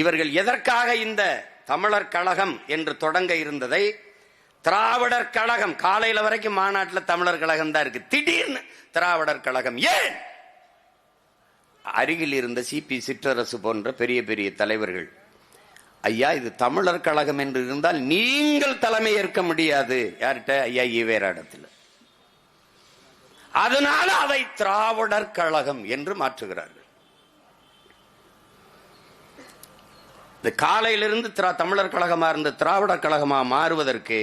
இவர்கள் எதற்காக இந்த தமிழர் கழகம் என்று தொடங்க இருந்ததை? திராவிடர் கழகம். காலையில வரைக்கும் மாநாட்டில் தமிழர் கழகம் தான் இருக்கு. திடீர்னு திராவிடர் கழகம். ஏன்? அருகில் இருந்த சிபி சிற்றரசு போன்ற பெரிய பெரிய தலைவர்கள் ஐயா இது தமிழர் கழகம் என்று இருந்தால் நீங்கள் தலைமை ஏற்க முடியாது. யார்கிட்ட? ஐயா ஈவேராடத்தில் அதனால அதை திராவிடர் கழகம் என்று மாற்றுகிறார்கள். இந்த காலையிலிருந்து திரா தமிழர் கழகமாக இருந்த திராவிடர் கழகமாக மாறுவதற்கு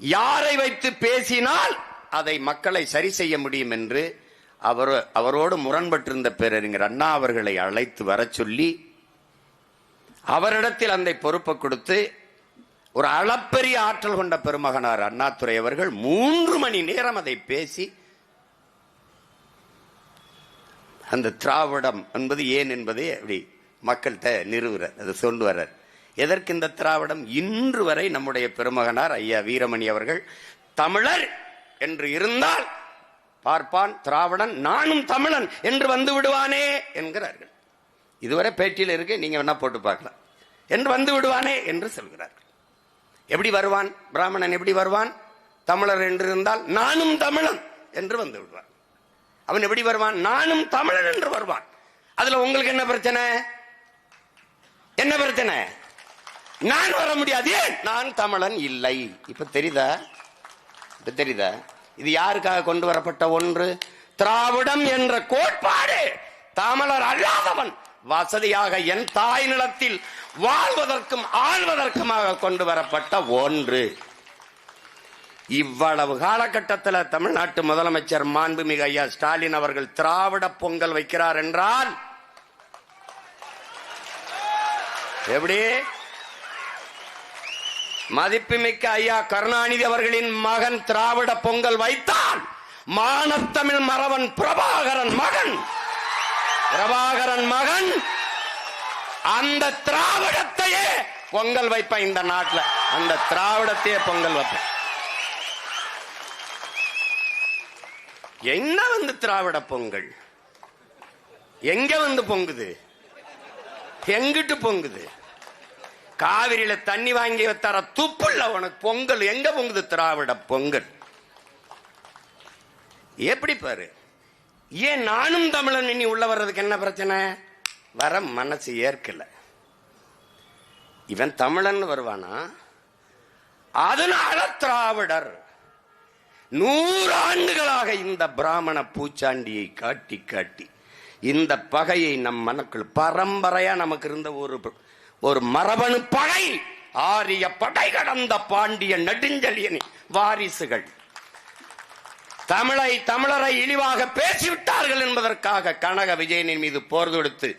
யாரை வைத்து பேசினால் அதை மக்களை சரி செய்ய முடியும் என்று அவர் அவரோடு முரண்பட்டிருந்த பேரறிஞர் அண்ணா அவர்களை அழைத்து வரச் சொல்லி அவரிடத்தில் அந்த பொறுப்பை கொடுத்து ஒரு அளப்பெரிய ஆற்றல் கொண்ட பெருமகனார் அண்ணாதுரை அவர்கள் மூன்று மணி நேரம் அதை பேசி அந்த திராவிடம் என்பது ஏன் என்பதை அப்படி மக்கள்கிட்ட நிறுவுறார் அதை சொல்லு வர்றார் எதற்கு இந்த திராவிடம்? இன்று வரை நம்முடைய பெருமகனார் ஐயா வீரமணி அவர்கள் தமிழர் என்று இருந்தால் பார்ப்பான் திராவிடன் நானும் தமிழன் என்று வந்து விடுவானே என்கிறார்கள். இதுவரை பேட்டியில் இருக்கு நீங்க வேணா போட்டு பார்க்கலாம். என்று வந்து விடுவானே என்று சொல்கிறார்கள். எப்படி வருவான்? பிராமணன் எப்படி வருவான்? தமிழர் என்று இருந்தால் நானும் தமிழன் என்று வந்து விடுவான். அவன் எப்படி வருவான்? நானும் தமிழன் என்று வருவான். அதுல உங்களுக்கு என்ன பிரச்சனை? என்ன பிரச்சனை? நான் வர முடியாது நான் தமிழன் இல்லை. இப்ப தெரியுதா? இப்ப தெரியுதா? இது யாருக்காக கொண்டு வரப்பட்ட ஒன்று? திராவிடம் என்ற கோட்பாடு தமிழர் அல்லாதவன் வசதியாக என் தாய் நிலத்தில் வாழ்வதற்கும் ஆழ்வதற்குமாக கொண்டு வரப்பட்ட ஒன்று. இவ்வளவு காலகட்டத்தில் தமிழ்நாட்டு முதலமைச்சர் மாண்புமிகு ஐயா ஸ்டாலின் அவர்கள் திராவிட பொங்கல் வைக்கிறார் என்றால் எப்படி? மதிப்புமிக்க ஐயா கருணாநிதி அவர்களின் மகன் திராவிட பொங்கல் வைத்தான் மானத்தமிழ் மறவன் பிரபாகரன் மகன். பிரபாகரன் மகன். அந்த திராவிடத்தையே பொங்கல் வைப்பேன் இந்த நாட்டில். அந்த திராவிடத்தையே பொங்கல் வைப்பேன். என்ன வந்து திராவிட பொங்கல்? எங்க வந்து பொங்குது? எங்கிட்டு பொங்குது? காவிரியில தண்ணி வாங்கி தர துப்புள்ள உனக்கு பொங்கல். எங்க பொங்குது திராவிட பொங்கல்? எப்படி பாரு? ஏன் நானும் தமிழன் இனி உள்ள வர்றதுக்கு என்ன பிரச்சனை? வர மனசு ஏற்கல. இவன் தமிழன் வருவானா? அதனால திராவிடர். நூறு ஆண்டுகளாக இந்த பிராமண பூச்சாண்டியை காட்டி காட்டி இந்த பகையை நம் மனக்குள் பரம்பரையா நமக்கு இருந்த ஒரு ஒரு மரபணு பகை ஆரிய படை கடந்த பாண்டிய நெடுஞ்செழியன் வாரிசுகள். தமிழை தமிழரை இழிவாக பேசிவிட்டார்கள் என்பதற்காக கனக விஜயனின் மீது போர் தொடுத்து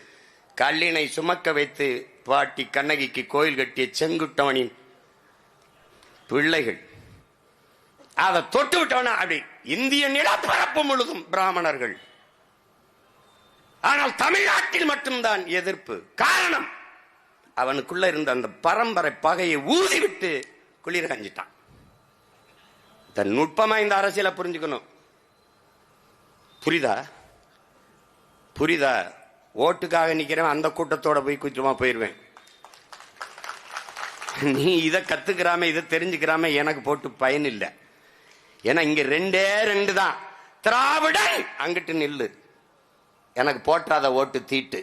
கல்லினை சுமக்க வைத்து பாட்டி கண்ணகிக்கு கோயில் கட்டிய செங்குட்டவனின் பிள்ளைகள். அதை தொட்டு விட்டவனா அப்படி இந்திய நிலப்பரப்பு முழுதும் பிராமணர்கள். ஆனால் தமிழ்நாட்டில் மட்டும்தான் எதிர்ப்பு காரணம். அவனுக்குள்ள இருந்த அந்த பரம்பரை பகையை ஊதிவிட்டு குளிர் கஞ்சிட்டான். தன் நுட்பமா இந்த அரசியலை புரிஞ்சுக்கணும். புரிதா? புரிதா? ஓட்டுக்காக நிக்கிறவன் அந்த கூட்டத்தோட போய் குற்றமா போயிருவேன். நீ இதை கத்துக்கிறாம இதை தெரிஞ்சுக்கிறாம எனக்கு போட்டு பயன் இல்லை. ஏன்னா இங்க ரெண்டே ரெண்டு தான். திராவிடன் அங்கிட்டு நில்லு. எனக்கு போட்டாத ஓட்டு தீட்டு.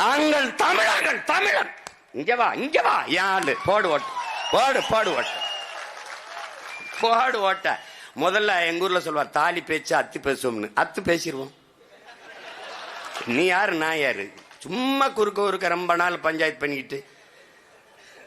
நாங்கள் தமிழர்கள் தமிழர் இங்க வா இங்க வா யாரு போடு ஓட்டு போடு போடு ஓட்டு. போடு ஓட்ட. முதல்ல எங்க ஊர்ல சொல்வார் தாலி பேச்சு அத்து பேசுவோம்னு. அத்து பேசிடுவோம் நீ யாரு நான் யாரு? சும்மா குறுக்க குறுக்க ரொம்ப நாள் பஞ்சாயத்து பண்ணிக்கிட்டு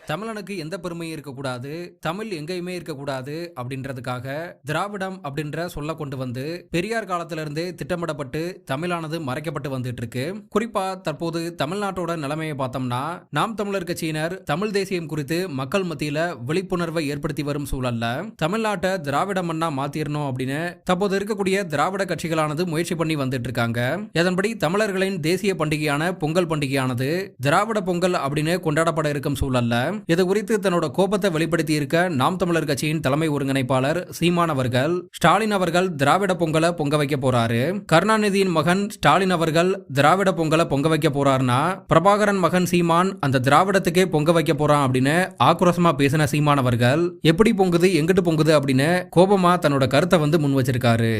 தமிழனுக்கு எந்த பெருமையும் இருக்கக்கூடாது தமிழ் எங்கேயுமே இருக்கக்கூடாது அப்படின்றதுக்காக திராவிடம் அப்படின்ற சொல்ல கொண்டு வந்து பெரியார் காலத்திலிருந்தே திட்டமிடப்பட்டு தமிழானது மறைக்கப்பட்டு வந்துட்டு இருக்கு குறிப்பா தற்போது தமிழ்நாட்டோட நிலைமையை பார்த்தோம்னா நாம் தமிழர் கட்சியினர் தமிழ் தேசியம் குறித்து மக்கள் மத்தியில விழிப்புணர்வை ஏற்படுத்தி வரும் சூழல்ல தமிழ்நாட்டை திராவிட மண்ணா மாத்திரணும் அப்படின்னு தற்போது இருக்கக்கூடிய திராவிட கட்சிகளானது முயற்சி பண்ணி வந்துட்டு இருக்காங்க இதன்படி தமிழர்களின் தேசிய பண்டிகையான பொங்கல் பண்டிகையானது திராவிட பொங்கல் அப்படின்னு கொண்டாடப்பட இருக்கும் சூழல்ல இது குறித்து தன்னோட கோபத்தை வெளிப்படுத்தி இருக்க நாம் தமிழர் கட்சியின் தலைமை ஒருங்கிணைப்பாளர் சீமான் அவர்கள் ஸ்டாலின் அவர்கள் திராவிட பொங்கலை பொங்க வைக்க போறாரு. கருணாநிதியின் மகன் ஸ்டாலின் அவர்கள் திராவிட பொங்கலை பொங்க வைக்க போறாருன்னா பிரபாகரன் மகன் சீமான் அந்த திராவிடத்துக்கே பொங்க வைக்க போறான் அப்படின்னு ஆக்ரோஷமா பேசின சீமான் அவர்கள் எப்படி பொங்குது? எங்கிட்டு பொங்குது? அப்படின்னு கோபமா தன்னோட கருத்தை வந்து முன் வச்சிருக்காரு.